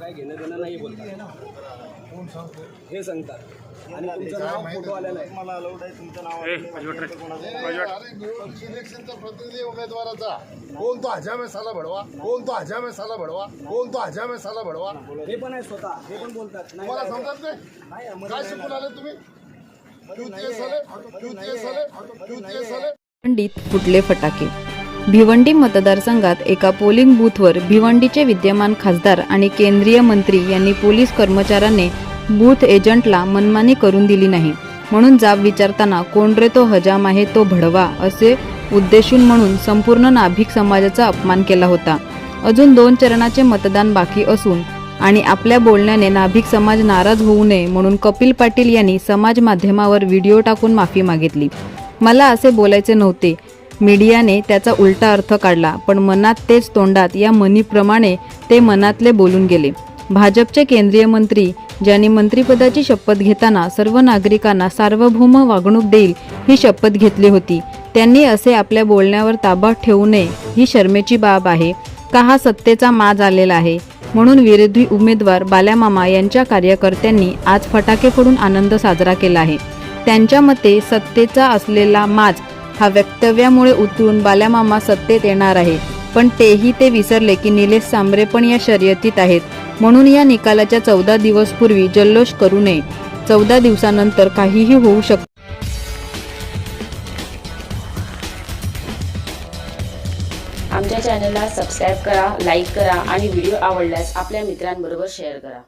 काय घेणं देणं नाही बोलतात. हे सांगतात. आणि तुमचं नाव फोटो आलेला आहे. मला अलाउड आहे तुमचं नाव इलेक्शनचा प्रतिनिधी उमेदवाराचा. कोण तो हजाम साला भडवा? कोण तो हजाम साला भडवा? कोण तो हजाम साला भडवा? हे पण आहे स्वतः. हे पण बोलतात. तुम्हाला काय- समजत नाही? काय शिकून आले तुम्ही? भिवंडीत फुटले फटाके? भिवंडी मतदारसंघात एका पोलिंग बूथवर भिवंडीचे विद्यमान खासदार आणि केंद्रीय मंत्री यांनी पोलीस कर्मचाऱ्यांनी बूथ एजंटला मनमानी करून दिली नाही. म्हणून जाब विचारताना कोण रे तो हजाम आहे तो भडवा असे उद्देशून म्हणून संपूर्ण नाभिक समाजाचा अपमान केला होता. अजून दोन चरणाचे मतदान बाकी असून आणि आपल्या बोलण्याने नाभिक समाज नाराज होऊ नये म्हणून कपिल पाटील यांनी समाज माध्यमावर व्हिडिओ टाकून माफी मागितली. मला असे बोलायचे नव्हते मीडियाने त्याचा उलटा अर्थ काढला पण मनात तेच तोंडात या म्हणीप्रमाणे ते मनातले बोलून गेले. भाजपचे केंद्रीय मंत्री ज्यांनी मंत्रिपदाची शपथ घेताना सर्व नागरिकांना सार्वभौम वागणूक देईल ही शपथ घेतली होती. त्यांनी असे आपल्या बोलण्यावर ताबा ठेवू नये ही शर्मेची बाब आहे. का हा सत्तेचा माज आलेला आहे? म्हणून विरोधी उमेदवार बाल्यामामा यांच्या कार्यकर्त्यांनी आज फटाके फोडून आनंद साजरा केला आहे. त्यांच्या मते सत्तेचा असलेला माज हा वक्तव्यामुळे उतरून बाल्यामामा सत्तेत येणार आहे. पण तेही ते विसरले की निलेश सांबरे पण या शर्यतीत आहेत. म्हणून या निकालाच्या चौदा दिवस पूर्वी जल्लोष करू नये. चौदा दिवसानंतर काहीही होऊ शकते आमच्या चॅनलला सबस्क्राईब करा लाईक करा आणि व्हिडिओ आवडल्यास आपल्या मित्रांबरोबर शेअर करा.